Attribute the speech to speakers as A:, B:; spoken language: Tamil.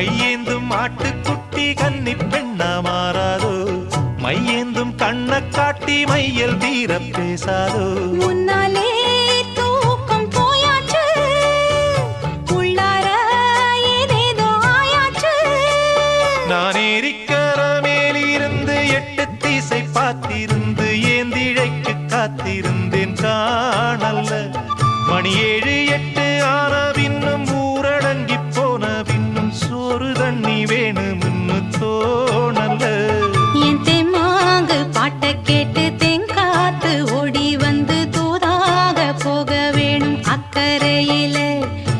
A: கையேந்தும் மாட்டுக்குட்டி கன்னி பெண்ணா மாறாதோ? மையேந்தும் கண்ண காட்டி மையல் தீர பேசாதோ?
B: முன்னாலே தூக்கம் போயாச்சு. உள்ளார ஏதேதோ ஆயாச்சு.
A: நான் ஏறிக்கிற மேலிருந்து எட்டு காத்திருந்தேன் காணல்ல. மணி ஏழு எட்டு ஆனா তো